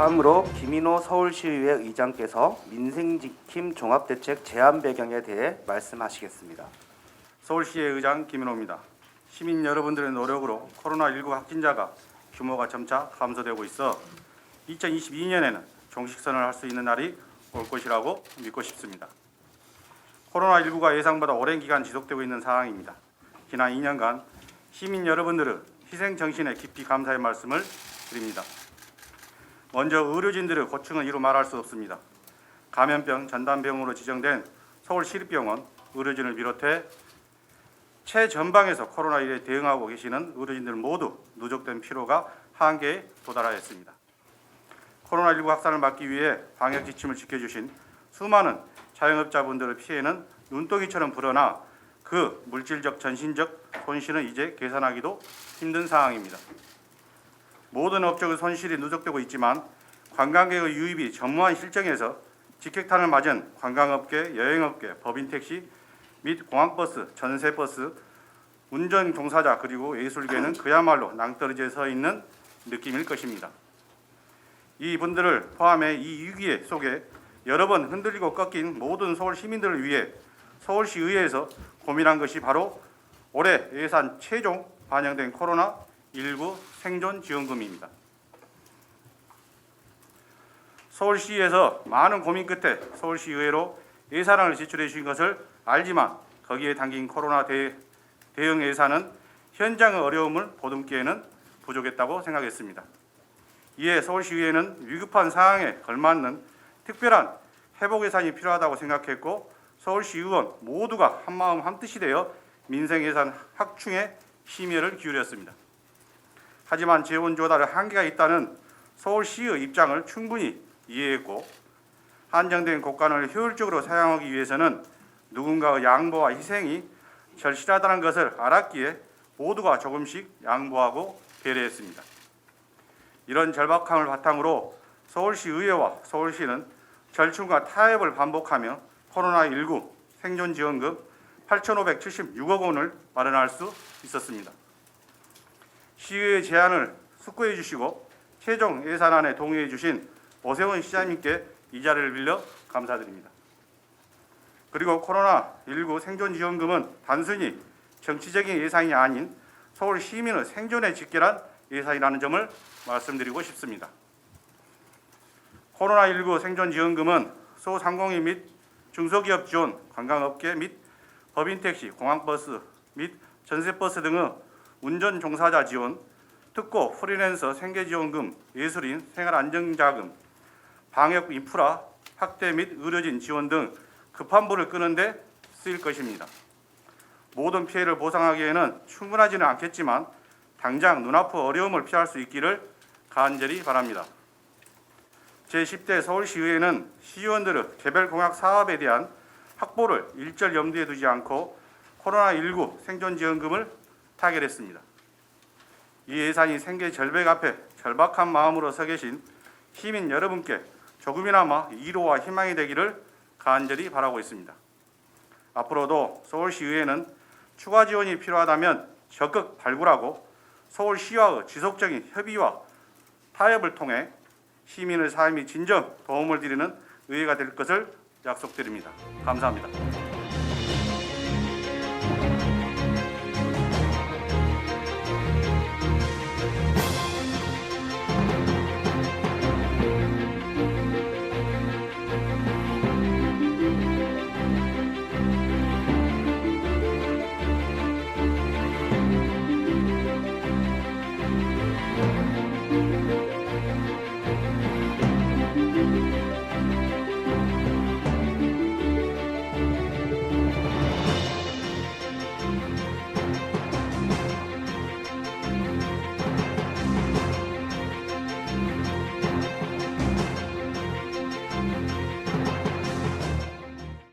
다음으로 김인호 서울시의회 의장께서 민생지킴 종합대책 제안 배경에 대해 말씀하시겠습니다. 서울시의 의장 김인호입니다. 시민 여러분들의 노력으로 코로나19 확진자가 규모가 점차 감소되고 있어 2022년에는 종식선을 할 수 있는 날이 올 것이라고 믿고 싶습니다. 코로나19가 예상보다 오랜 기간 지속되고 있는 상황입니다. 지난 2년간 시민 여러분들의 희생 정신에 깊이 감사의 말씀을 드립니다. 먼저 의료진들의 고충은 이루 말할 수 없습니다. 감염병 전담병으로 지정된 서울시립병원 의료진을 비롯해 최전방에서 코로나19에 대응하고 계시는 의료진들 모두 누적된 피로가 한계에 도달하였습니다. 코로나19 확산을 막기 위해 방역 지침을 지켜주신 수많은 자영업자분들의 피해는 눈덩이처럼 불어나 그 물질적, 전신적 손실은 이제 계산하기도 힘든 상황입니다. 모든 업종의 손실이 누적되고 있지만 관광객의 유입이 전무한 실정에서 직격탄을 맞은 관광업계, 여행업계, 법인택시 및 공항버스, 전세버스, 운전 종사자 그리고 예술계는 그야말로 낭떠러지에 서 있는 느낌일 것입니다. 이 분들을 포함해 이 위기의 속에 여러 번 흔들리고 꺾인 모든 서울 시민들을 위해 서울시 의회에서 고민한 것이 바로 올해 예산 최종 반영된 코로나 19 생존 지원금입니다. 서울시에서 많은 고민 끝에 서울시 의회로 예산안을 지출해 주신 것을 알지만 거기에 담긴 코로나 대, 대응 예산은 현장의 어려움을 보듬기에는 부족했다고 생각했습니다. 이에 서울시의회는 위급한 상황에 걸맞는 특별한 회복 예산이 필요하다고 생각했고 서울시 의원 모두가 한마음 한뜻이 되어 민생 예산 확충에 심혈을 기울였습니다. 하지만 재원 조달에 한계가 있다는 서울시의 입장을 충분히 이해했고 한정된 곳간을 효율적으로 사용하기 위해서는 누군가의 양보와 희생이 절실하다는 것을 알았기에 모두가 조금씩 양보하고 배려했습니다. 이런 절박함을 바탕으로 서울시 의회와 서울시는 절충과 타협을 반복하며 코로나19 생존지원금 8,576억 원을 마련할 수 있었습니다. 시의회 제안을 숙고해 주시고 최종 예산안에 동의해 주신 오세훈 시장님께 이 자리를 빌려 감사드립니다. 그리고 코로나19 생존지원금은 단순히 정치적인 예산이 아닌 서울 시민의 생존에 직결한 예산이라는 점을 말씀드리고 싶습니다. 코로나19 생존지원금은 소상공인 및 중소기업 지원, 관광업계 및 법인택시, 공항버스 및 전세버스 등의 운전 종사자 지원, 특고 프리랜서 생계지원금, 예술인 생활안정자금, 방역 인프라 확대 및 의료진 지원 등 급한 불을 끄는데 쓰일 것입니다. 모든 피해를 보상하기에는 충분하지는 않겠지만 당장 눈앞의 어려움을 피할 수 있기를 간절히 바랍니다. 제10대 서울시의회는 시의원들의 개별 공약 사업에 대한 확보를 일절 염두에 두지 않고 코로나19 생존지원금을 타결했습니다. 이 예산이 생계 절벽 앞에 절박한 마음으로 서 계신 시민 여러분께 조금이나마 위로와 희망이 되기를 간절히 바라고 있습니다. 앞으로도 서울시의회는 추가 지원이 필요하다면 적극 발굴하고 서울시와의 지속적인 협의와 타협을 통해 시민의 삶이 진정 도움을 드리는 의회가 될 것을 약속드립니다. 감사합니다.